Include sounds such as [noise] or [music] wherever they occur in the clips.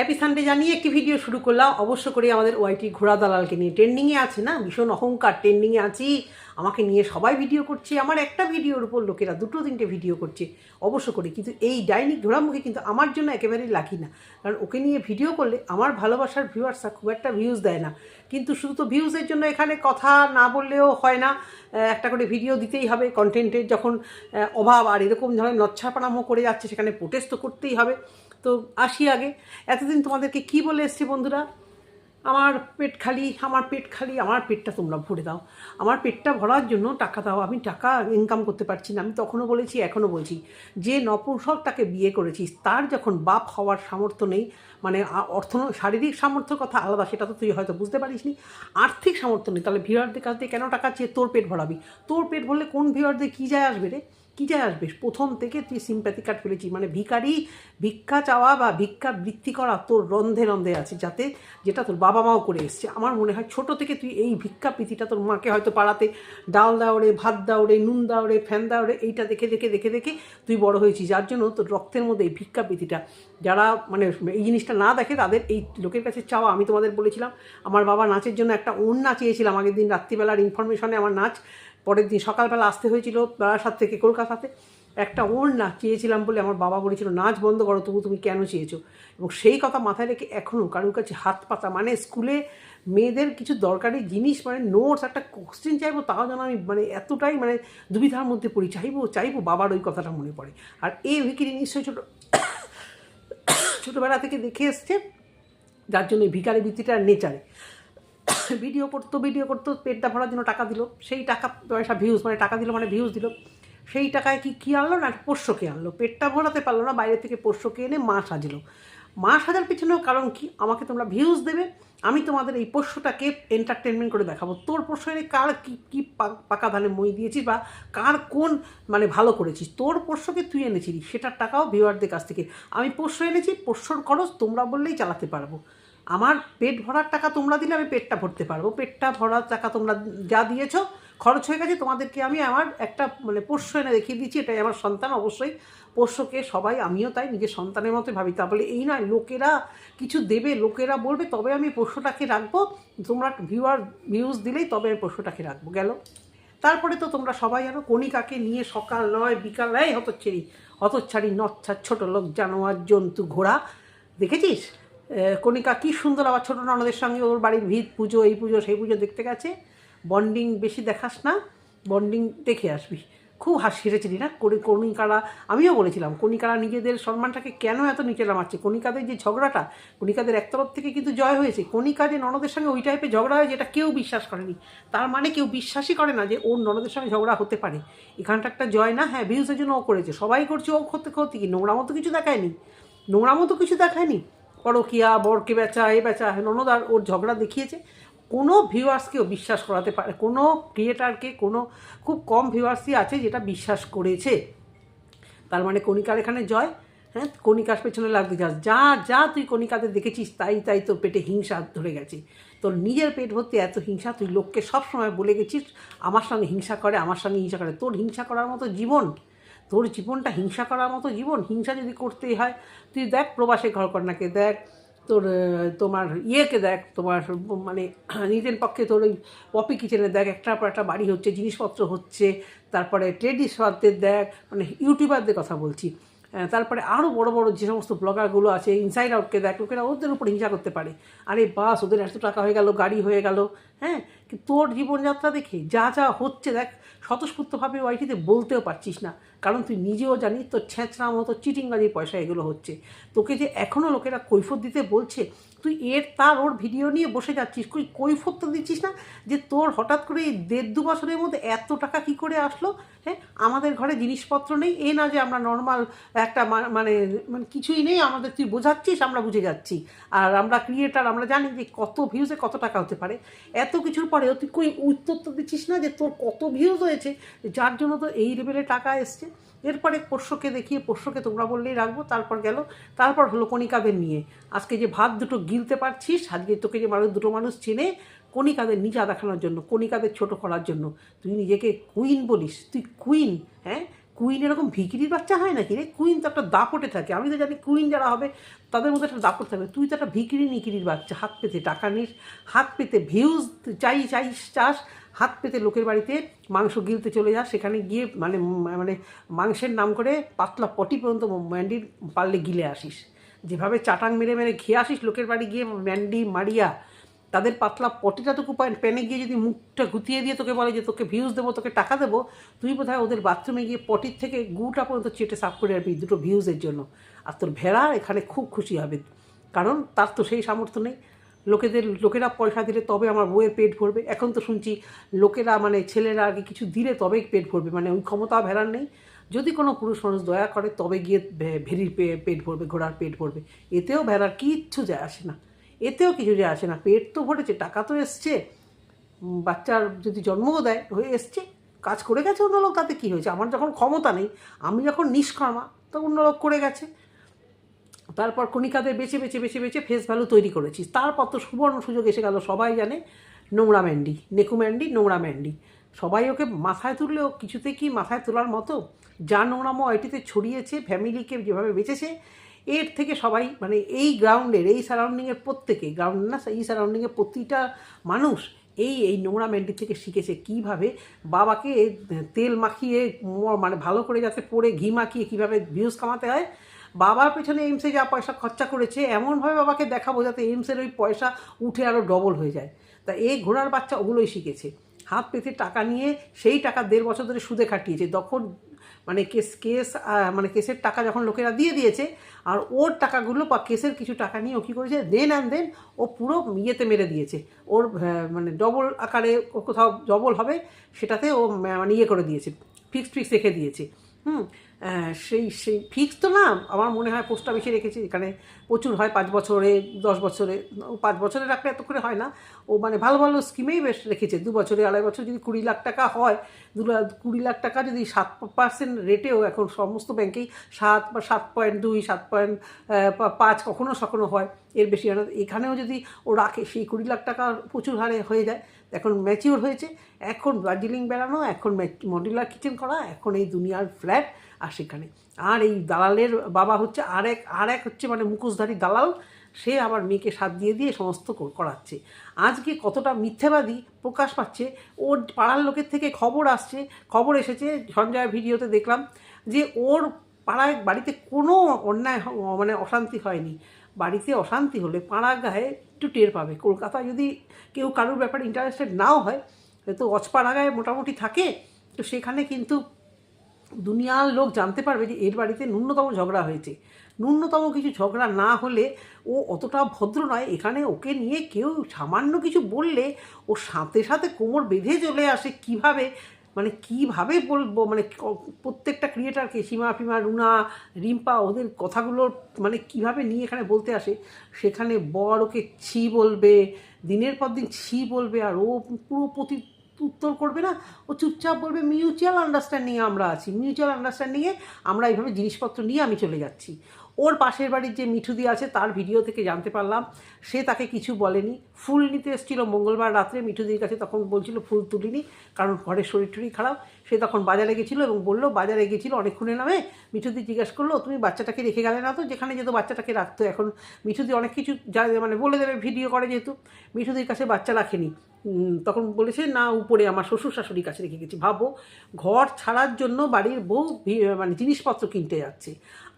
Happy Sunday জানিয়ে একটি video শুরু করলাম। অবশ্য করে আমাদের ওয়াইটি ঘোড়া দালালকে নিয়ে ট্রেন্ডিংয়ে আছে না? ভীষণ অহংকার ট্রেন্ডিংয়ে আছি। আমাকে নিয়ে সবাই ভিডিও করছে। আমার একটা ভিডিওর উপর লোকেরা দুটো তিনটে ভিডিও করছে। অবশ্য করে কিন্তু এই ডাইনিক ঘোড়ামুখী কিন্তু আমার জন্য একেবারেই লাকি না। কারণ ওকে নিয়ে ভিডিও করলে আমার ভালোবাসার ভিউয়ার্সরা খুব একটা ভিউজ দেয় না। কিন্তু শুধু তো ভিউজের জন্য এখানে কথা না বললেও হয় না। একটা করে ভিডিও দিতেই হবে। কন্টেন্টের যখন অভাব আর এরকম ধরনের নচ্ছাপানামো করে যাচ্ছে, সেখানে প্রোটেস্ট তো করতেই হবে। তো আসি আগে। এতদিন তোমাদেরকে কি বলে এসছি বন্ধুরা? আমার পেট খালি, আমার পেট খালি, আমার পেটটা তোমরা ভরে দাও। আমার পেটটা ভরার জন্য টাকা দাও। আমি টাকা ইনকাম করতে পারছি না। আমি তখনও বলেছি, এখনও বলছি। যে নপুংসকটাকে বিয়ে করেছিস, তার যখন বাপ হওয়ার সামর্থ্য নেই মানে অর্থ, শারীরিক সামর্থ্যের কথা আলাদা, সেটা তো তুই হয়তো বুঝতে পারিস নি আর্থিক সামর্থ্য নেই। তাহলে ভিউয়ারদের কাছ থেকে কেন টাকা চেয়ে তোর পেট ভরাবি? তোর পেট ভরলে কোন ভিউয়ারদের কী যায় আসবে রে? কী যায় আসবে? প্রথম থেকে তুই সিম্প্যাথি কার্ড ফেলেছি মানে ভিখারি, ভিক্ষা চাওয়া বা ভিক্ষা বৃত্তি করা তোর রন্ধে রন্ধে আছে, যাতে যেটা তোর বাবা মাও করে এসছে। আমার মনে হয় ছোট থেকে তুই এই ভিক্ষা প্রীতিটা তোর মাকে হয়তো পাড়াতে, ডাল দাও রে ভাত দাও রে নুন দাও রে ফ্যান দাও রে এইটা দেখে দেখে দেখে দেখে তুই বড় হয়েছিস। যার জন্য তোর রক্তের মধ্যে এই ভিক্ষা প্রীতিটা, যারা মানে এই জিনিসটা না দেখে তাদের এই লোকের কাছে চাওয়া। আমি তোমাদের বলেছিলাম, আমার বাবা নাচের জন্য একটা ওড়না চেয়েছিলাম আগের দিন রাত্রিবেলার ইনফরমেশনে আমার নাচ। পরের দিন সকালবেলা আসতে হয়েছিল বারাসাত থেকে কলকাতাতে। একটা ওড়না চেয়েছিলাম বলে আমার বাবা বলেছিল, নাচ বন্ধ করো, তবু তুমি কেন চেয়েছো? এবং সেই কথা মাথায় রেখে এখনও কারোর কাছে হাত পাতা মানে স্কুলে মেয়েদের কিছু দরকারি জিনিস মানে নোটস একটা কোশ্চেন চাইব, তাও যেন আমি মানে এতটাই মানে দুবিধার মধ্যে পড়ি, চাইব চাইব বাবার ওই কথাটা মনে পড়ে। আর এই ভিকিরি নিশ্চয়ই ছোটো, ছোটোবেলা থেকে দেখে এসছে, যার জন্য ভিকারি বৃত্তিটা নেচারে। [coughs] ভিডিও করতো ভিডিও করতো, পেটটা ভরার জন্য টাকা দিল। সেই টাকা, পয়সা ভিউজ মানে টাকা দিল মানে ভিউজ দিল। সেই টাকায় কি, কী আনলো না পোষ্যকে আনলো? পেটটা ভরাতে পারল না, বাইরে থেকে পোষ্যকে এনে মা সাজলো। মা সাজার পিছনেও কারণ কি? আমাকে তোমরা ভিউজ দেবে, আমি তোমাদের এই পোষ্যটাকে এন্টারটেনমেন্ট করে দেখাবো। তোর পোষ্য এনে কার কী কী পাকা ধানে মই দিয়েছিস বা কার কোন মানে ভালো করেছিস? তোর পোষ্যকে তুই এনেছিলি? সেটার টাকাও ভিউয়ারদের কাছ থেকে। আমি পোষ্য এনেছি, পোষ্যর খরচ তোমরা বললেই চালাতে পারব। আমার পেট ভরার টাকা তোমরা দিলে আমি পেটটা ভরতে পারব। পেটটা ভরার টাকা তোমরা যা দিয়েছ, খরচ হয়ে গেছে, তোমাদেরকে আমি আমার একটা মানে পোষ্য এনে দেখিয়ে দিচ্ছি এটাই আমার সন্তান অবশ্যই। পোষ্যকে সবাই, আমিও তাই, নিজের সন্তানের মতো ভাবি। তা বলে এই নয়, লোকেরা কিছু দেবে, লোকেরা বলবে, তবে আমি পোষ্যটাকে রাখব। তোমরা ভিউয়ার ভিউজ দিলেই তবে আমি পোষ্যটাকে রাখব, গেল। তারপরে তো তোমরা সবাই জানো, কণিকাকে নিয়ে সকাল নয়, বিকাল, এই হতচ্ছেরি হতচ্ছাড়ি নচ্ছার ছোট লোক, জানোয়ার, জন্তু, ঘোড়া, দেখেছিস? কণিকা কি সুন্দর আবার ছোটো ননদের সঙ্গে ওর বাড়ির ভিত পুজো, এই পুজো, সেই পুজো দেখতে গেছে। বন্ডিং বেশি দেখাস না, বন্ডিং দেখে আসবি। খুব হাসি হেসেছিলি না করি কণিকারা, আমিও বলেছিলাম, কণিকারা নিজেদের সম্মানটাকে কেন এত নিচে নামাচ্ছে? কণিকাদের যে ঝগড়াটা, কণিকাদের একতরফ থেকে কিন্তু জয় হয়েছে। কণিকা যে ননদের সঙ্গে ওই টাইপের ঝগড়া হয় যেটা কেউ বিশ্বাস করেনি। তার মানে কেউ বিশ্বাসই করে না যে ওর ননদের সঙ্গে ঝগড়া হতে পারে। এখানটা একটা জয় না? হ্যাঁ ভিউজের জন্য ও করেছে। সবাই করছে, ও করতে করতে কি? নোংরা মতো কিছু দেখায়নি। নোংরা মতো কিছু দেখায়নি। পরকিয়া, বরকে বেচা, এ বেচা ননদ আর ওর ঝগড়া দেখিয়েছে। কোনো ভিউয়ার্সকেও বিশ্বাস করাতে পারে, কোনো ক্রিয়েটারকে কোনো খুব কম ভিউয়ার্সই আছে যেটা বিশ্বাস করেছে। তার মানে কণিকার এখানে জয় হ্যাঁ? কণিকার পেছনে লাগতে যাস। যা যা তুই কণিকাতে দেখেছিস, তাই তাই তোর পেটে হিংসা ধরে গেছে। তোর নিজের পেট ভর্তি এত হিংসা, তুই লোককে সবসময় বলে গেছিস, আমার সঙ্গে হিংসা করে, আমার সঙ্গে হিংসা করে। তোর হিংসা করার মতো জীবন তোর জীবনটা হিংসা করার মতো জীবন, হিংসা যদি করতেই হয়, তুই দেখ প্রবাসে ঘর কন্যাকে দেখ তোর তোমার ইয়েকে দেখ, তোমার মানে নিজের পক্ষে তোর ওই পপি কিচেনে দেখ একটার পর একটা বাড়ি হচ্ছে, জিনিসপত্র হচ্ছে, তারপরে ট্রেডিশনদের দেখ মানে ইউটিউবারদের কথা বলছি। তারপরে আরও বড় বড় যে সমস্ত ব্লগারগুলো আছে ইনসাইড আউটকে দেখ লোকেরা ওদের উপর হিংসা করতে পারে। আরে বাস, ওদের এত টাকা হয়ে গেল, গাড়ি হয়ে গেল হ্যাঁ? তোর জীবনযাত্রা দেখে যা যা হচ্ছে, দেখ, স্বতঃস্ফূর্তভাবে ওয়াইটিতে বলতেও পারছিস না। কারণ তুই নিজেও জানিস তোর ছেঁচড়া মতো চিটিংবাজির পয়সা এগুলো হচ্ছে। তোকে যে এখনও লোকেরা কৈফত দিতে বলছে, তুই এর তার ওর ভিডিও নিয়ে বসে যাচ্ছিস। কই, কৈফত তো দিচ্ছিস না যে তোর হঠাৎ করে এই দেড় দু বছরের মধ্যে এত টাকা কি করে আসলো? হ্যাঁ আমাদের ঘরে জিনিসপত্র নেই। এ না যে আমরা নর্মাল একটা মানে মানে কিছুই নেই, আমাদের তুই বোঝাচ্ছিস, আমরা বুঝে যাচ্ছি। আর আমরা ক্রিয়েটার আমরা জানি যে কত ভিউজে কত টাকা হতে পারে। এত কিছুর পরেও তুই কই উত্তর তো দিচ্ছিস না যে তোর কত ভিউজ হয়েছে? যার জন্য তো এই লেভেলে টাকা এসছে। এরপরে পোষ্যকে দেখিয়ে পোষ্যকে তোমরা বললেই রাখব, তারপর গেল, তারপর হলো কণিকাদের নিয়ে। আজকে যে ভাত দুটো গিলতে পারছিস, আজকে তোকে যে মানুষ, দুটো মানুষ চেনে, কণিকাদের নিচা দেখানোর জন্য, কণিকাদের ছোট করার জন্য। তুই নিজেকে কুইন বলিস, তুই কুইন হ্যাঁ? কুইন এরকম ভিকিরির বাচ্চা হয় নাকি রে? কুইন তো একটা দাপটে থাকে, আমি তো জানি কুইন যারা হবে, তাদের মধ্যে একটা দাপট থাকবে তুই তো একটা ভিকিরি নিকিরির বাচ্চা, হাত পেতে টাকা নিস, হাত পেতে ভিউজ চাই চাই চাস হাত পেতে লোকের বাড়িতে মাংস গিলতে চলে যাস সেখানে গিয়ে মানে মানে মাংসের নাম করে পাতলা পটি পর্যন্ত ম্যান্ডির পারলে গিলে আসিস। যেভাবে চাটাং মেরে মেরে খেয়ে আসিস লোকের বাড়ি গিয়ে, ম্যান্ডি, মারিয়া, তাদের পাতলা পটিটাটুকু প্যানে গিয়ে যদি মুখটা গুতিয়ে দিয়ে তোকে বলে যে তোকে ভিউজ দেবো, তোকে টাকা দেবো, তুই বোধহয় ওদের বাথরুমে গিয়ে পটির থেকে গুটা পর্যন্ত চেটে সাফ করে আসবি দুটো ভিউজের জন্য। আর তোর ভেড়া এখানে খুব খুশি হবে, কারণ তার তো সেই সামর্থ্য নেই। লোকেদের, লোকেরা পয়সা দিলে তবে আমার বউয়ের পেট ভরবে। এখন তো শুনছি লোকেরা মানে ছেলেরা আগে কিছু দিলে তবেই পেট ভরবে। মানে ওই ক্ষমতা ভেড়ার নেই। যদি কোনো পুরুষ মানুষ দয়া করে তবে গিয়ে ভেড়ির পেট ভরবে, ঘোড়ার পেট ভরবে। এতেও ভেড়ার কিচ্ছু যায় আসে না। এতেও কিছু যায় আসে না। পেট তো ভরেছে, টাকা তো এসছে। বাচ্চার যদি জন্মও দেয়, হয়ে এসছে, কাজ করে গেছে অন্য লোক তাতে কী হয়েছে? আমার যখন ক্ষমতা নেই, আমি যখন নিষ্কর্মা, তো অন্য লোক করে গেছে। তারপর কণিকাদের বেছে বেছে বেছে বেছে ফেস ভ্যালু তৈরি করেছিস। তারপর তো সুবর্ণ সুযোগ এসে গেল, সবাই জানে নোংরা ম্যান্ডি, নেকু ম্যান্ডি, নোংরা ম্যান্ডি। সবাই ওকে মাথায় তুললেও কিছুতে কি মাথায় তোলার মতো? যা নোংরামো আইটিতে ছড়িয়েছে ফ্যামিলিকে যেভাবে বেঁচেছে, এর থেকে সবাই মানে এই গ্রাউন্ডের, এই সারাউন্ডিংয়ের প্রত্যেকে গ্রাউন্ড না, এই সারাউন্ডিংয়ের প্রতিটা মানুষ এই এই নোংরা ম্যান্ডি থেকে শিখেছে কীভাবে বাবাকে তেল মাখিয়ে মানে ভালো করে যাতে পরে ঘি মাখিয়ে কীভাবে ভিউজ কামাতে হয় বাবার পেছনে এইমসে যা পয়সা খরচা করেছে, এমনভাবে বাবাকে দেখাবো যাতে এইমসের ওই পয়সা উঠে আরও ডবল হয়ে যায়। তা এই ঘোড়ার বাচ্চা ওগুলোই শিখেছে। হাত পেতে টাকা নিয়ে সেই টাকা দেড় বছর ধরে সুদে খাটিয়েছে। তখন মানে কেস কেস মানে কেসের টাকা যখন লোকেরা দিয়ে দিয়েছে, আর ওর টাকাগুলো বা কেসের কিছু টাকা নিয়ে ও কী করেছে দেন অ্যান্ড দেন ও পুরো ইয়েতে মেরে দিয়েছে। ওর মানে ডবল আকারে কোথাও ডবল হবে, সেটাতে ও মানে ইয়ে করে দিয়েছে। ফিক্সড ফিক্স রেখে দিয়েছে। হুম? সেই সেই ফিক্স তো না, আমার মনে হয় পোস্ট অফিসে রেখেছে, এখানে প্রচুর হয় পাঁচ বছরে, দশ বছরে, পাঁচ বছরে রাখলে এত করে হয় না। ও মানে ভালো ভালো স্কিমেই বেশ রেখেছে, দু বছরে আড়াই বছর যদি কুড়ি লাখ টাকা হয়, দু কুড়ি লাখ টাকা যদি সাত পার্সেন্ট রেটেও এখন সমস্ত ব্যাংকেই সাত বা সাত পয়েন্ট দুই, সাত পয়েন্ট পাঁচ কখনো সখনো হয়, এর বেশি হয় এখানেও যদি ও রাখে, সেই কুড়ি লাখ টাকা প্রচুর হারে হয়ে যায়, এখন ম্যাচিওর হয়েছে, এখন দার্জিলিং বেড়ানো, এখন মডিউলার কিচেন করা, এখন এই দুনিয়ার ফ্ল্যাট আর সেখানে। আর এই দালালের বাবা হচ্ছে আর এক আর এক হচ্ছে মানে মুখোশধারী দালাল, সে আবার মেয়েকে সাথ দিয়ে দিয়ে সমস্ত করাচ্ছে। আজকে কতটা মিথ্যাবাদী প্রকাশ পাচ্ছে, ওর পাড়ার লোকের থেকে খবর আসছে, খবর এসেছে সঞ্জয় ভিডিওতে দেখলাম যে ওর পাড়ায় বাড়িতে কোনো অন্যায় মানে অশান্তি হয়নি। বাড়িতে অশান্তি হলে পাড়া গায়ে একটু টের পাবে। কলকাতা যদি কেউ কারোর ব্যাপারে ইন্টারেস্টেড নাও হয় তো অচপাড়া গায়ে মোটামুটি থাকে। তো সেখানে কিন্তু দুনিয়ার লোক জানতে পারবে যে এর বাড়িতে ন্যূনতম ঝগড়া হয়েছে। ন্যূনতম কিছু ঝগড়া না হলে ও অতটা ভদ্র নয়। এখানে ওকে নিয়ে কেউ সামান্য কিছু বললে ও সাথে সাথে কোমর বেঁধে চলে আসে। কীভাবে? মানে কীভাবে বলব? মানে প্রত্যেকটা ক্রিয়েটারকে, সীমা, ফিমা, রুনা, রিম্পা, ওদের কথাগুলো মানে কীভাবে নিয়ে এখানে বলতে আসে? সেখানে বর ওকে ছি বলবে, দিনের পর দিন ছি বলবে, আর ও পুরো প্রতি উত্তর করবে না। ও চুপচাপ বলবে মিউচুয়াল আন্ডারস্ট্যান্ডিংয়ে আমরা আছি। মিউচুয়াল আন্ডারস্ট্যান্ডিংয়ে আমরা এইভাবে জিনিসপত্র নিয়ে আমি চলে যাচ্ছি। ওর পাশের বাড়ির যে মিঠুদি আছে, তার ভিডিও থেকে জানতে পারলাম। সে তাকে কিছু বলেনি। ফুল নিতে এসেছিল মঙ্গলবার রাত্রে। মিঠুদির কাছে তখন বলছিল, ফুল তুলিনি, কারণ ঘরের শরীর টরীর খারাপ। সে তখন বাজারে গেছিল এবং বলল, বাজারে গেছিল অনেকক্ষণে নামে? মিঠুদি জিজ্ঞাসা করল, তুমি বাচ্চাটাকে রেখে গেলে না তো? যেখানে যেত বাচ্চাটাকে রাখতো। এখন মিঠুদি অনেক কিছু যা মানে বলে দেবে ভিডিও করে যেহেতু। মিঠুদির কাছে বাচ্চা রাখেনি। তখন বলেছে, না, উপরে আমার শ্বশুর শাশুড়ির কাছে রেখে গেছি। ভাবো, ঘর ছাড়ার জন্য বাড়ির বউ মানে জিনিসপত্র কিনতে যাচ্ছে।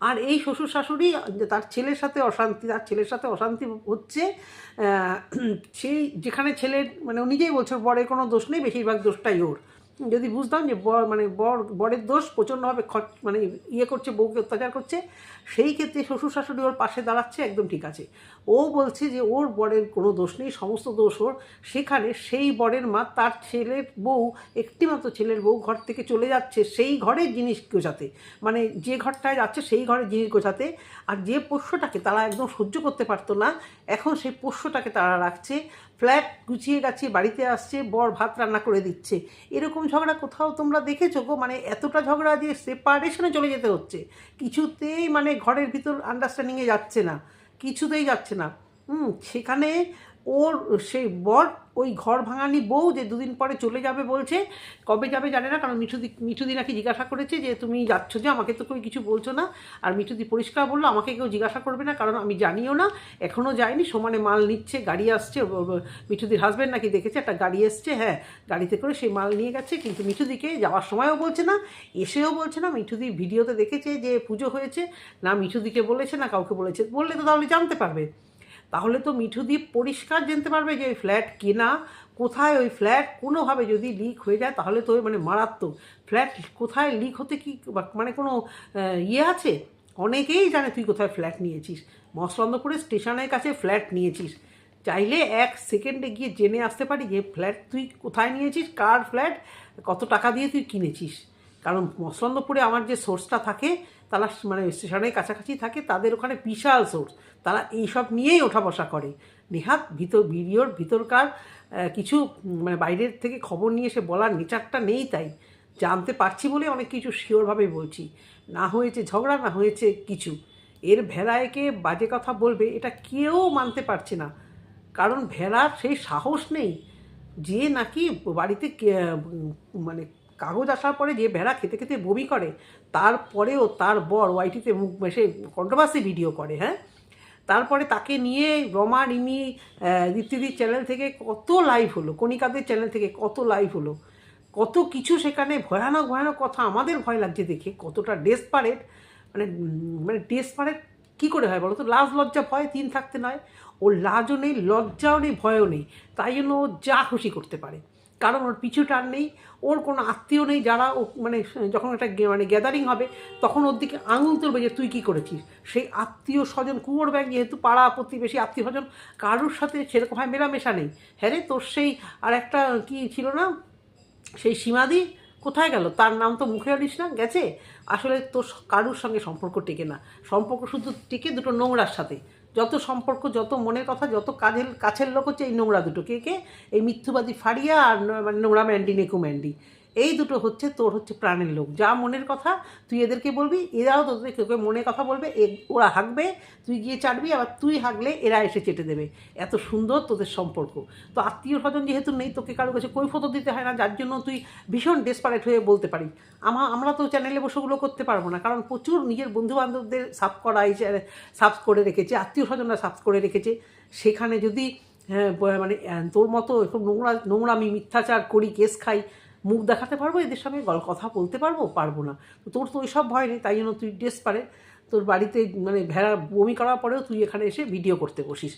আর এই শ্বশুর শাশুড়ি তার ছেলের সাথে অশান্তি, তার ছেলের সাথে অশান্তি হচ্ছে সেই যেখানে ছেলের মানে নিজেই বলছে পরে বরের কোনো দোষ নেই, বেশিরভাগ দোষটাই ওর। যদি বুঝতাম যে বর মানে বর, বরের দোষ প্রচণ্ডভাবে খরচ মানে ইয়ে করছে, বউকে অত্যাচার করছে, সেই ক্ষেত্রে শ্বশুর শাশুড়ি ওর পাশে দাঁড়াচ্ছে, একদম ঠিক আছে। ও বলছে যে ওর বরের কোনো দোষ নেই, সমস্ত দোষ ওর। সেখানে সেই বরের মা, তার ছেলের বউ, একটিমাত্র ছেলের বউ ঘর থেকে চলে যাচ্ছে, সেই ঘরের জিনিস গোছাতে। মানে যে ঘরটায় যাচ্ছে, সেই ঘরের জিনিস গোছাতে। আর যে পোষ্যটাকে তারা একদম সহ্য করতে পারতো না, এখন সেই পোষ্যটাকে তারা রাখছে। ফ্ল্যাট গুছিয়ে গেছে বাড়িতে আসছে, বর ভাত রান্না করে দিচ্ছে। এরকম ঝগড়া কোথাও তোমরা দেখেছ গো? মানে এতটা ঝগড়া যে সেপারেশনে চলে যেতে হচ্ছে। কিছুতেই মানে ঘরের ভিতর আন্ডারস্ট্যান্ডিংয়ে যাচ্ছে না। কিছুতেই যাচ্ছে না। হুম, সেখানে ওর সেই বর ওই ঘর ভাঙানি বউ যে দুদিন পরে চলে যাবে বলছে, কবে যাবে জানে না, কারণ মিঠুদি মিঠুদি নাকি জিজ্ঞাসা করেছে যে তুমি যাচ্ছ যে, আমাকে তো কেউ কিছু বলছো না। আর মিঠুদি পরিষ্কার বলল, আমাকে কেউ জিজ্ঞাসা করবে না, কারণ আমি জানিও না এখনও যায়নি, সমানে মাল নিচ্ছে, গাড়ি আসছে মিঠুদির হাজব্যান্ড নাকি দেখেছে, একটা গাড়ি এসছে হ্যাঁ গাড়িতে করে সেই মাল নিয়ে গেছে, কিন্তু মিঠুদিকে যাওয়ার সময়ও বলছে না, এসেও বলছে না, মিঠুদি ভিডিওতে দেখেছে যে পুজো হয়েছে, না মিঠুদিকে বলেছে, না কাউকে বলেছে, বললে তো তাহলে জানতে পারবে। তাহলে তো মিঠুদ্বীপ পরিষ্কার জানতে পারবে যে ওই ফ্ল্যাট কেনা কোথায়, ওই ফ্ল্যাট কোনোভাবে যদি লিক হয়ে যায় তাহলে তো মানে মারাত্মক। ফ্ল্যাট কোথায় লিক হতে কি মানে কোনো ইয়ে আছে? অনেকেই জানে তুই কোথায় ফ্ল্যাট নিয়েছিস। মসলন্দপুরে স্টেশনের কাছে ফ্ল্যাট নিয়েছিস। চাইলে এক সেকেন্ডে গিয়ে জেনে আসতে পারি যে ফ্ল্যাট তুই কোথায় নিয়েছিস, কার ফ্ল্যাট, কত টাকা দিয়ে তুই কিনেছিস। কারণ মসলন্দপুরে আমার যে সোর্সটা থাকে তারা মানে স্টেশনের কাছাকাছি থাকে, তাদের ওখানে বিশাল সোর্স। তারা এইসব নিয়েই ওঠা বসা করে। নেহাত ভিতর, ভিডিওর ভিতরকার কিছু মানে বাইরের থেকে খবর নিয়ে এসে বলার নেচারটা নেই তাই। জানতে পারছি বলে অনেক কিছু শিওরভাবে বলছি। না হয়েছে ঝগড়া, না হয়েছে কিছু। এর ভেড়ায়কে বাজে কথা বলবে এটা কেউ মানতে পারছে না। কারণ ভেড়ার সেই সাহস নেই। যে নাকি বাড়িতে মানে কাগজ আসার পরে যে ভেড়া খেতে খেতে বমি করে, তারপরেও তার বর ওয়াইটিতে মুখ সে কন্ট্রোভার্সি ভিডিও করে হ্যাঁ? তারপরে তাকে নিয়ে রমা, রিমি দীপ্তিদির চ্যানেল থেকে কত লাইভ হলো, কণিকাদের চ্যানেল থেকে কত লাইভ হলো, কত কিছু সেখানে ভয়ানক ভয়ানক কথা আমাদের ভয় লাগছে দেখে, কতটা ডেসপারেট মানে মানে ডেসপারেট কী করে হয় বলো তো লাজ, লজ্জা, ভয় তিন থাকতে নয়, ওর লাজও নেই, লজ্জাও নেই, ভয়ও নেই, তাই জন্য ও যা খুশি করতে পারে। কারণ ওর পিছু টান নেই, ওর কোনো আত্মীয় নেই যারা ও মানে যখন একটা মানে গ্যাদারিং হবে, তখন ওর দিকে আঙুল তুলবে যে তুই কী করেছিস? সেই আত্মীয় স্বজন, কুয়োর ব্যাগ যেহেতু পাড়া প্রতিবেশী আত্মীয় স্বজন, কারোর সাথে সেরকম হয় মেলামেশা নেই। হ্যাঁ রে, তোর সেই আর একটা কি ছিল না? সেই সীমাদি কোথায় গেল? তার নাম তো মুখে আনিস না, গেছে? আসলে তোর কারুর সঙ্গে সম্পর্ক টেকে না। সম্পর্ক শুধু টেকে দুটো নোংরার সাথে। যত সম্পর্ক, যত মনের কথা, যত কাজের, কাছের লোক হচ্ছে এই নোংরা দুটো। কে কে? এই মিথ্যুবাদী ফাড়িয়া আর মানে নোংরা ম্যান্ডি, নেকু ম্যান্ডি। এই দুটো হচ্ছে তোর হচ্ছে প্রাণের লোক। যা মনের কথা তুই এদেরকে বলবি এরাও তোদের কেউ কেউ মনের কথা বলবে এ- ওরা হাঁকবে তুই গিয়ে চাটবি আবার তুই হাঁকলে এরা এসে চেটে দেবে। এত সুন্দর তোদের সম্পর্ক। তো আত্মীয় স্বজন যেহেতু নেই তোকে কারও কাছে কৈফত দিতে হয় না যার জন্য তুই ভীষণ ডেসপারেট হয়ে বলতে পারিস। আমা আমরা তো চ্যানেলে বসে ওগুলো করতে পারব না কারণ প্রচুর নিজের বন্ধু বান্ধবদের সাব করা এই সাবস করে রেখেছে আত্মীয় স্বজনরা সাবস করে রেখেছে। সেখানে যদি হ্যাঁ, মানে তোর মতো এরকম নোংরা নোংরা আমি মিথ্যাচার করি কেস খাই মুখ দেখাতে পারব, এদের সঙ্গে গল কথা বলতে পারব? পারব না। তো তোর তো ওইসব ভয় নেই, তাই জন্য তুই ড্রেস পারে। তোর বাড়িতে মানে ভেড়া বমি করার পরেও তুই এখানে এসে ভিডিও করতে বসিস।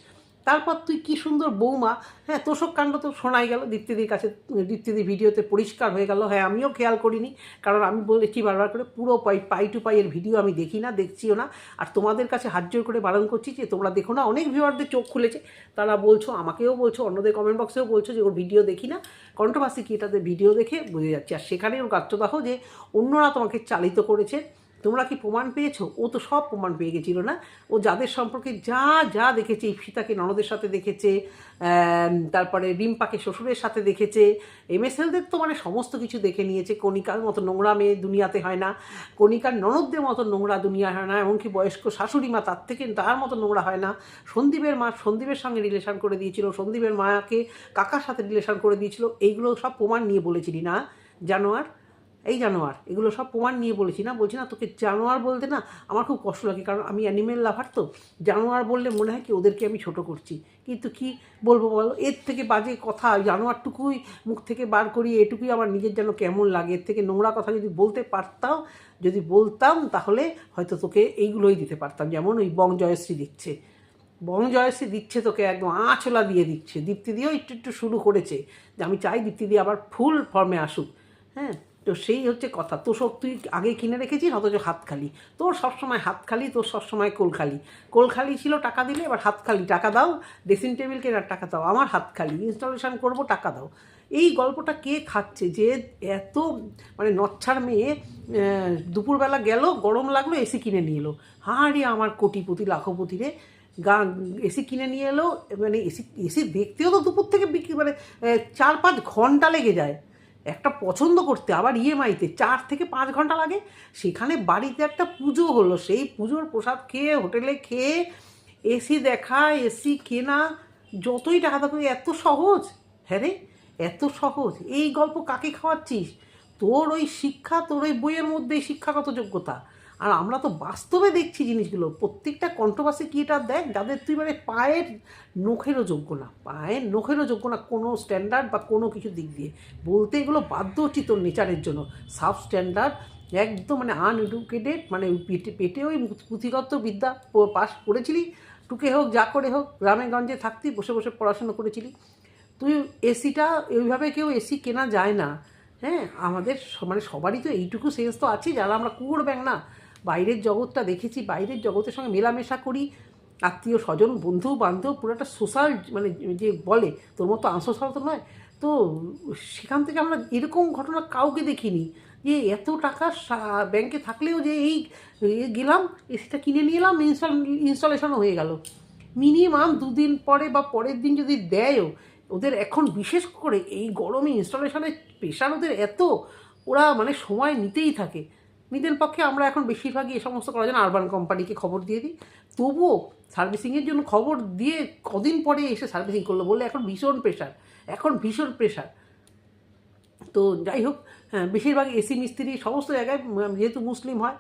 তারপর তুই কি সুন্দর বৌমা। হ্যাঁ তোষক কাণ্ড তো শোনাই গেল, দীপ্তিদির কাছে, দীপ্তিদি ভিডিওতে পরিষ্কার হয়ে গেল। হ্যাঁ আমিও খেয়াল করিনি, কারণ আমি বলেছি বারবার করে, পুরো পাই পাই টু পাইয়ের ভিডিও আমি দেখি না, দেখছিও না। আর তোমাদের কাছে হাত জোর করে বারণ করছি যে, তোমরা দেখো না, অনেক ভিউয়ারদের চোখ খুলেছে। তারা বলছো, আমাকেও বলছো, অন্যদের কমেন্ট বক্সেও বলছো যে, ওর ভিডিও দেখি না। কন্ট্রোভার্সি কি এটাতে ভিডিও দেখে বুঝে যাচ্ছে। আর সেখানে ওর গাত্রদাহ যে, অন্যরা তোমাকে চালিত করেছে। তোমরা কি প্রমাণ পেয়েছ? ও তো সব প্রমাণ পেয়ে গেছিল না? ও যাদের সম্পর্কে যা যা দেখেছে ইপসিতাকে ননদের সাথে দেখেছে তারপরে রিম্পাকে শ্বশুরের সাথে দেখেছে, এমএসএলদের তো মানে সমস্ত কিছু দেখে নিয়েছে। কণিকার মতো নোংরা মেয়ে দুনিয়াতে হয় না। কণিকার ননদদের মতো নোংরা দুনিয়া হয় না। এমনকি বয়স্ক শাশুড়ি মা তার থেকে তার মতো নোংরা হয় না। সন্দীপের মা সন্দীপের সঙ্গে রিলেশন করে দিয়েছিল। সন্দীপের মাকে কাকার সাথে রিলেশন করে দিয়েছিল। এইগুলো সব প্রমাণ নিয়ে বলেছিলি না? জানোয়ার? এই জানোয়ার, এগুলো সব প্রমাণ নিয়ে বলেছি না? বলছি না, তোকে জানোয়ার বলতে না আমার খুব কষ্ট লাগে, কারণ আমি অ্যানিমেল লাভার তো। জানোয়ার বললে মনে হয় কি ওদেরকে আমি ছোট করছি। কিন্তু কি বলব বলো? এর থেকে বাজে কথা জানোয়ারটুকুই মুখ থেকে বার করি এটুকুই আমার নিজের যেন কেমন লাগে। এর থেকে নোংরা কথা যদি বলতে পারতাম, যদি বলতাম তাহলে হয়তো তোকে এইগুলোই দিতে পারতাম। যেমন ওই বং জয়শ্রী দিচ্ছে। বং জয়শ্রী দিচ্ছে তোকে একদম আঁচলা দিয়ে দিচ্ছে। দীপ্তি দিয়েও একটু একটু শুরু করেছে। যে আমি চাই দীপ্তি দিয়ে আবার ফুল ফর্মে আসুক। হ্যাঁ? তো সেই হচ্ছে কথা। তোষক তুই আগে কিনে রেখেছিস, অথচ হাত খালি। তোর সবসময় হাত খালি, তোর সবসময় কোল খালি। কোল খালি ছিল, টাকা দিলে এবার হাত খালি। টাকা দাও ড্রেসিং টেবিল কেনার টাকা দাও, আমার হাত খালি। ইনস্টলেশন করব, টাকা দাও। এই গল্পটা কে খাচ্ছে যে এত মানে নচ্ছার মেয়ে দুপুরবেলা গেল, গরম লাগল, এসি কিনে নিয়ে এলো। হাঁড়ি আমার কোটিপতি, লাখপতি রে। গা, এসি কিনে নিয়ে এলো মানে এসি এসি দেখতেও তো দুপুর থেকে বিক্রি মানে চার পাঁচ ঘণ্টা লেগে যায়। একটা পছন্দ করতে আবার ইএমআইতে চার থেকে পাঁচ ঘণ্টা লাগে। সেখানে বাড়িতে একটা পুজো হলো। সেই পুজোর প্রসাদ খেয়ে, হোটেলে খেয়ে এসি দেখা এসি কেনা, যতই টাকা থাকবে এত সহজ। হ্যাঁ রে, এত সহজ। এই গল্প কাকে খাওয়াচ্ছিস? তোর ওই শিক্ষা, তোর ওই বইয়ের মধ্যেই শিক্ষাগত যোগ্যতা। আর আমরা তো বাস্তবে দেখছি জিনিসগুলো। প্রত্যেকটা কন্ট্রোভার্সি কি এটা দেখ যাদের তুই মানে পায়ের নখেরও যোগ্য না। পায়ের নখেরও যোগ্য না কোনো স্ট্যান্ডার্ড বা কোনো কিছু দিক দিয়ে। বলতে এগুলো বাধ্য হচ্ছি তোর নেচারের জন্য। সাব স্ট্যান্ডার্ড একদম মানে আনএডুকেটেড মানে পেটে পেটে ওই পুঁথিগত বিদ্যা পাস করেছিলি। টুকে হোক, যা করে হোক, গ্রামে গঞ্জে থাকতি, বসে বসে পড়াশোনা করেছিলি। তুই এসিটা ওইভাবে কেউ এসি কেনা যায় না। হ্যাঁ আমাদের মানে সবারই তো এইটুকু সেন্স তো আছে। যারা আমরা কুয়োর ব্যাং না বাইরের জগৎটা দেখেছি, বাইরের জগতের সঙ্গে মেলামেশা করি, আত্মীয় স্বজন, বন্ধু বান্ধব পুরো একটা সোশ্যাল মানে যে বলে, তোর মতো আনসোশ্যাল তো নয়। তো সেখান থেকে আমরা এরকম ঘটনা কাউকে দেখিনি, যে এত টাকা ব্যাংকে থাকলেও যে এই গেলাম এসিটা কিনে নিয়ে এলাম ইনস্টল ইনস্টলেশনও হয়ে গেল। মিনিমাম দুদিন পরে বা পরের দিন যদি দেয়ও, ওদের এখন বিশেষ করে এই গরমে ইনস্টলেশনের পেশার ওদের এত, ওরা মানে সময় নিতেই থাকে। নিজের পক্ষে আমরা এখন বেশিরভাগই এ সমস্ত করার জন্য আরবান কোম্পানিকে খবর দিয়ে দিই। তবুও সার্ভিসিংয়ের জন্য খবর দিয়ে কদিন পরে এসে সার্ভিসিং করল বলে এখন ভীষণ প্রেশার এখন ভীষণ প্রেশার তো যাই হোক হ্যাঁ বেশিরভাগ এসি মিস্ত্রি সমস্ত জায়গায় যেহেতু মুসলিম হয়,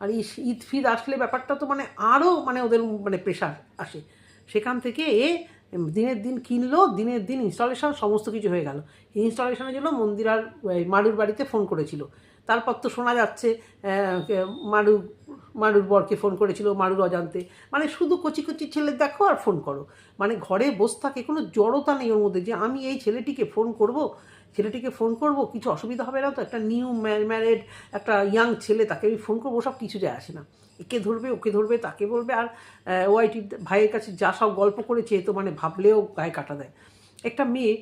আর ঈদ ফিদ আসলে ব্যাপারটা তো মানে আরও মানে ওদের মানে প্রেশার আসে। সেখান থেকে এ দিনের দিন কিনলো, দিনের দিন ইনস্টলেশন সমস্ত কিছু হয়ে গেল। ইনস্টলেশনের জন্য মন্দিরার মারুর বাড়িতে ফোন করেছিল। তারপর তো শোনা যাচ্ছে মারু, মারুর বরকে ফোন করেছিল, মারুর অজান্তে। মানে শুধু কচি কচি ছেলে দেখো আর ফোন করো। মানে ঘরে বসে থাকে, কোনো জড়তা নেই ওর মধ্যে যে আমি এই ছেলেটিকে ফোন করব, ছেলেটিকে ফোন করব, কিছু অসুবিধা হবে না তো? একটা নিউ ম্যারেড, একটা ইয়াং ছেলে, তাকে আমি ফোন করব সব কিছু যায় আসে না। একে ধরবে, ওকে ধরবে, তাকে বলবে, আর ওআইটি ভাইয়ের কাছে যা সব গল্প করেছে তো মানে ভাবলেও গায়ে কাটা দেয়। একটা মেয়ে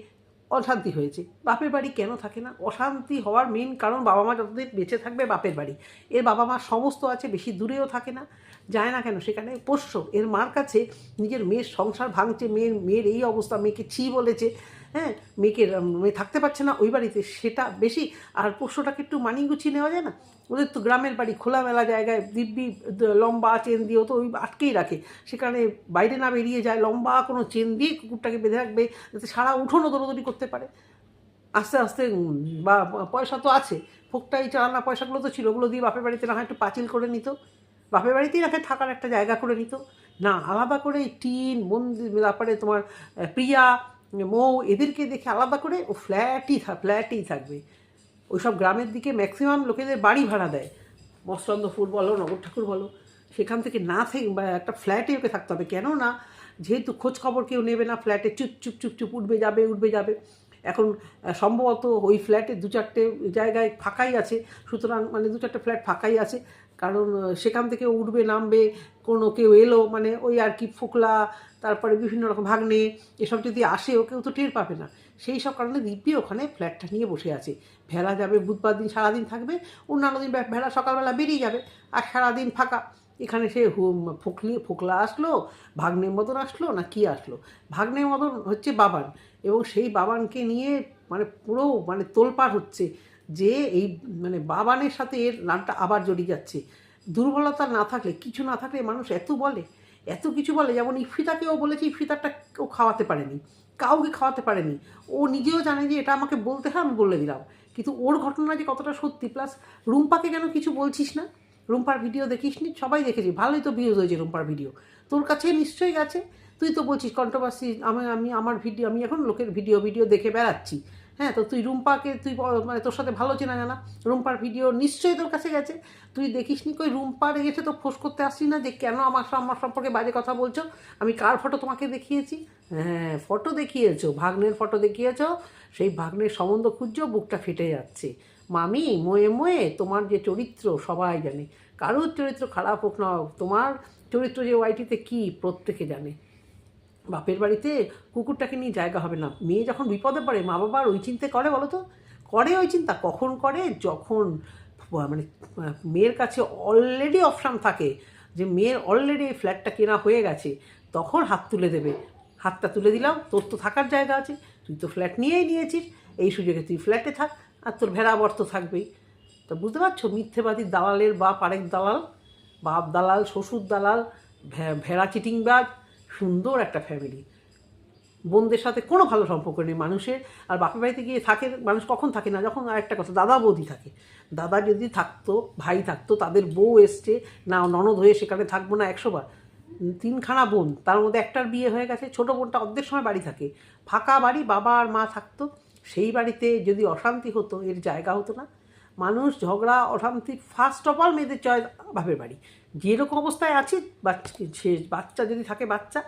অশান্তি হয়েছে। বাপের বাড়ি কেন থাকে না? অশান্তি হওয়ার মেন কারণ বাবা মা যতদিন বেঁচে থাকবে বাপের বাড়ি। এর বাবা মা সমস্ত আছে, বেশি দূরেও থাকে না, যায় না কেন? সেখানে পোষ্য, এর মার কাছে নিজের মেয়ের সংসার ভাঙছে, মেয়ের মেয়ের এই অবস্থা, মেয়েকে ছি বলেছে। হ্যাঁ মেয়েকে মেয়ে থাকতে পারছে না, ওই বাড়িতে সেটা বেশি। আর পোষ্যটাকে একটু মানিয়ে গুছিয়ে নেওয়া যায় না? ওদের তো গ্রামের বাড়ি, খোলামেলা জায়গায়, দিব্যি লম্বা চেন দিয়েও তো ওই আটকেই রাখে। সেখানে বাইরে না বেরিয়ে যায়, লম্বা কোনো চেন দিয়ে কুকুরটাকে বেঁধে রাখবে, যাতে সারা উঠোনও দৌড়দৌড়ি করতে পারে। আস্তে আস্তে বা পয়সা তো আছে। ফোকটাই চালানা পয়সাগুলো তো ছিল, ওগুলো দিয়ে বাপের বাড়িতে না হয় একটু পাঁচিল করে নিত। বাপের বাড়িতেই রাখে, থাকার একটা জায়গা করে নিত। না, আলাদা করে টিন মন্দির তারপরে তোমার প্রিয়া মৌ এদেরকে দেখে আলাদা করে, ও ফ্ল্যাটই থাক ফ্ল্যাটেই থাকবে। ওইসব গ্রামের দিকে ম্যাক্সিমাম লোকেদের বাড়ি ভাড়া দেয়। মস্তন্দপুর বলো, নগর ঠাকুর বলো, সেখান থেকে না থেকে বা একটা ফ্ল্যাটে ওকে থাকতে হবে। কেন না যেহেতু খোঁজ খবর কেউ নেবে না ফ্ল্যাটে চুপ চুপ চুপ চুপ উঠবে, যাবে উঠবে, যাবে। এখন সম্ভবত ওই ফ্ল্যাটে দু চারটে জায়গায় ফাঁকাই আছে। সুতরাং মানে দু চারটে ফ্ল্যাট ফাঁকাই আছে। কারণ সেখান থেকে উঠবে, নামবে, কোনো কেউ এলো মানে ওই আর কি, ফোকলা তারপরে বিভিন্ন রকম ভাগ্নে, এসব যদি আসে, ও কেউ তো টের পাবে না। সেই সব কারণে দিব্যি ওখানে ফ্ল্যাটটা নিয়ে বসে আছে। ভেড়া যাবে, বুধবার দিন সারাদিন থাকবে, অন্যান্য দিন ভেড়া সকালবেলা বেরিয়ে যাবে, আর সারাদিন ফাঁকা। এখানে সে ফোকলি, ফোকলা আসলো, ভাগ্নের মতন আসলো না কি আসলো? ভাগ্নের মতন হচ্ছে বাবান এবং সেই বাবানকে নিয়ে মানে পুরো মানে তোলপাড় হচ্ছে যে এই মানে বাবানের সাথে এর নামটা আবার জড়িয়ে যাচ্ছে। দুর্বলতা না থাকলে, কিছু না থাকলে মানুষ এত বলে। এত কিছু বলে, যেমন ইফিতাকেও বলেছে, ইফিতারটা কেউ খাওয়াতে পারেনি, কাউকে খাওয়াতে পারেনি। ও নিজেও জানে যে এটা আমাকে বলতে হয়, আমি বলে দিলাম। কিন্তু ওর ঘটনা যে কতটা সত্যি প্লাস রুম্পাকে কেন কিছু বলছিস না? রুম্পার ভিডিও দেখিসনি? সবাই দেখেছি, ভালোই তো ভিউজ হয়েছে রুম্পার ভিডিও। তোর কাছে নিশ্চয়ই গেছে। তুই তো বলছিস কন্ট্রোভার্সি আমি আমি, আমার ভিডিও, আমি এখন লোকের ভিডিও ভিডিও দেখে বেড়াচ্ছি। হ্যাঁ তো তুই রুম্পাকে তুই মানে তোর সাথে ভালো চেনা জানা। রুম্পার ভিডিও নিশ্চয়ই তোর কাছে গেছে। তুই দেখিসনি কই রুম্পার এসে তো ফোস করতে আসছি না যে কেন আমার আমার সম্পর্কে বাজে কথা বলছো? আমি কার ফটো তোমাকে দেখিয়েছি? হ্যাঁ ফটো দেখিয়েছো ভাগ্নের ফটো দেখিয়েছো। সেই ভাগ্নের সম্বন্ধ খুঁজছো বুকটা ফেটে যাচ্ছে। মামি মোয়ে মোয়ে তোমার যে চরিত্র সবাই জানে। কারোর চরিত্র খারাপ হোক না হোক, তোমার চরিত্র যে ওয়াইটিতে কি প্রত্যেকে জানে। বাপের বাড়িতে কুকুরটাকে নিয়ে জায়গা হবে না। মেয়ে যখন বিপদে পড়ে, মা বাবার ওই চিন্তা করে বলো তো? করে ওই চিন্তা। কখন করে? যখন মানে মেয়ের কাছে অলরেডি অপশান থাকে যে মেয়ের অলরেডি ফ্ল্যাটটা কেনা হয়ে গেছে, তখন হাত তুলে দেবে। হাতটা তুলে দিলাম, তোর তো থাকার জায়গা আছে। তুই তো ফ্ল্যাট নিয়েই নিয়েছিস, এই সুযোগে তুই ফ্ল্যাটে থাক, আর তোর ভেড়া বর তো থাকবেই। তো বুঝতে পারছ? মিথ্যেবাদী দালালের বাপ, আরেক দালাল, বাপ দালাল, শ্বশুর দালাল ভেড়া চিটিংবাজ সুন্দর একটা ফ্যামিলি বোনদের সাথে কোনো ভালো সম্পর্ক নেই, মানুষের, আর বাপের বাড়িতে গিয়ে থাকে, মানুষ কখন থাকে না? যখন আর একটা কথা, দাদা বৌদি থাকে। দাদা যদি থাকতো, ভাই থাকতো, তাদের বউ এসছে, না, ননদ হয়ে সেখানে থাকব না একশো বার। তিনখানা বোন, তার মধ্যে একটার বিয়ে হয়ে গেছে, ছোটো বোনটা অর্ধেক সময় বাড়ি থাকে। ফাঁকা বাড়ি, বাবা আর মা থাকতো, সেই বাড়িতে যদি অশান্তি হতো, এর জায়গা হতো না। মানুষ ঝগড়া, অশান্তি ফার্স্ট অফ অল মেয়েদের চয় বাপের বাড়ি। যেরকম অবস্থায় আছে সে বাচ্চা যদি থাকে বাচ্চা,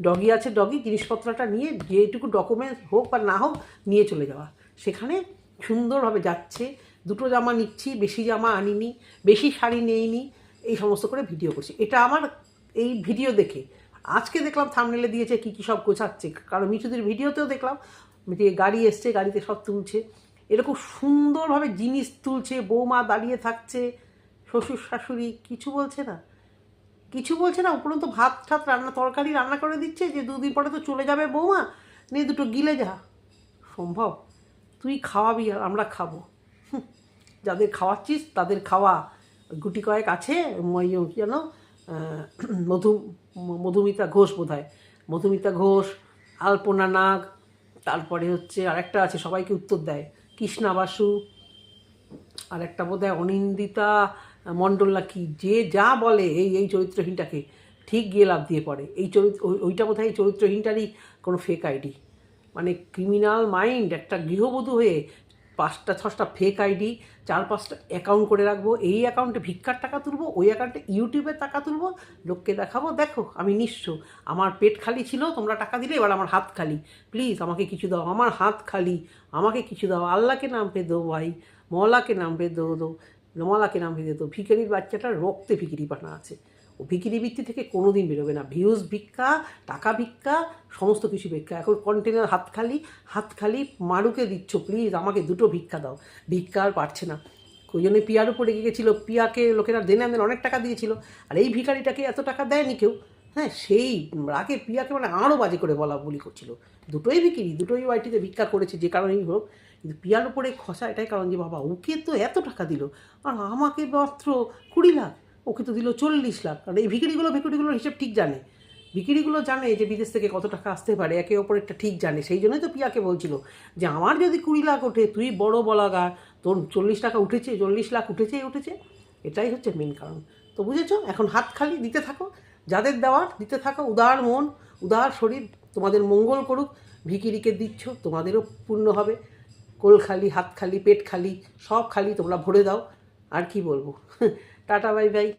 ডগি আছে ডগি, জিনিসপত্রটা নিয়ে যেটুকু ডকুমেন্টস হোক বা না হোক নিয়ে চলে যাওয়া। সেখানে সুন্দরভাবে যাচ্ছে, দুটো জামা নিচ্ছি, বেশি জামা আনিনি, বেশি শাড়ি নেইনি, এই সমস্ত করে ভিডিও করছি। এটা আমার এই ভিডিও দেখে, আজকে দেখলাম থামনেলে দিয়েছে কী কী সব গোছাচ্ছে। কারণ মিঠুদের ভিডিওতেও দেখলাম যে গাড়ি এসছে, গাড়িতে সব তুলছে। এরকম সুন্দরভাবে জিনিস তুলছে, বৌমা দাঁড়িয়ে থাকছে শ্বশুর শাশুড়ি কিছু বলছে না? কিছু বলছে না? উপরন্ত ভাত ঠাত রান্না, তরকারি রান্না করে দিচ্ছে যে দুদিন পরে তো চলে যাবে বৌমা, নিয়ে দুটো গিলে যা। সম্ভব? তুই খাওয়াবি আর আমরা খাব। যাদের খাওয়াচ্ছিস তাদের খাওয়া। গুটি কয়েক আছে কি যেন মধু, মধুমিতা ঘোষ বোধ হয় মধুমিতা ঘোষ, আলপনা নাগ, তারপরে হচ্ছে আরেকটা আছে, সবাইকে উত্তর দেয়। কৃষ্ণা বাসু আর একটা বোধ হয় অনিন্দিতা মণ্ডল না কি যে যা বলে এই এই চরিত্রহীনটাকে, ঠিক গিয়ে লাভ দিয়ে পড়ে। এই চরিত্র, ওই- ওইটা বোধ হয় এই চরিত্রহীনটারই কোনো ফেক আইডি মানে ক্রিমিনাল মাইন্ড একটা গৃহবধূ হয়ে পাঁচটা ছটা ফেক আইডি চার, পাঁচটা অ্যাকাউন্ট করে রাখব। এই অ্যাকাউন্টে ভিক্ষার টাকা তুলবো, ওই অ্যাকাউন্টে ইউটিউবে টাকা তুলবো, লোককে দেখাবো, দেখো, আমি নিঃস্ব। আমার পেট খালি ছিল, তোমরা টাকা দিলে, এবার আমার হাত খালি। প্লিজ, আমাকে কিছু দাও, আমার হাত খালি। আমাকে কিছু দাও, আল্লাহকে নাম পে দো ভাই, মলাকে নাম পে দো দো। মলাকে নাম পে দিত ভিকারির বাচ্চাটা রক্তে ভিকিরি পানা আছে। ও ভিকিরি বৃত্তি থেকে কোনো দিন বেরোবে না। ভিউজ ভিক্ষা, টাকা ভিক্ষা, সমস্ত কিছু ভিক্ষা। এখন কন্টেনার হাত খালি হাত খালি মারুকে দিচ্ছ প্লিজ আমাকে দুটো ভিক্ষা দাও। ভিক্ষা আর পারছে না। ওই জন্য পিয়ার উপরে গিয়েছিল। পিয়াকে লোকেরা দেনে আমাদের অনেক টাকা দিয়েছিল। আর এই ভিকারিটাকে এত টাকা দেয়নি কেউ। হ্যাঁ সেই রাগে পিয়াকে মানে আরও বাজে করে বলা বলি করছিল। দুটোই বিক্রি, দুটোই ওয়াইটিতে ভিক্ষা করেছে, যে কারণেই হোক। কিন্তু পিয়ার উপরে খসা এটাই কারণ যে, বাবা, ওকে তো এত টাকা দিল। আর আমাকে মাত্র কুড়ি লাখ, ওকে তো দিল চল্লিশ লাখ। কারণ এই ভিকিরিগুলো ভিকিরিগুলোর হিসেব ঠিক জানে। ভিকিরিগুলো জানে যে, বিদেশ থেকে কত টাকা আসতে পারে, একে অপরেরটা ঠিক জানে। সেই জন্যই তো পিয়াকে বলছিল যে, আমার যদি কুড়ি লাখ ওঠে, তুই বড় বলাগা তোর চল্লিশ টাকা উঠেছে, চল্লিশ লাখ উঠেছে উঠেছে। এটাই হচ্ছে মেন কারণ। তো বুঝেছ? এখন হাত খালি, দিতে থাকো। যাদের দেওয়ার দিতে থাকো, উদার মন, উদার শরীর, তোমাদের মঙ্গল করুক ভিকিরিকে দিচ্ছ, তোমাদেরও পূর্ণ হবে। কোল খালি, হাত খালি, পেট খালি, সব খালি তোমরা ভরে দাও। আর কি বলব? [laughs] Tata, bye bye.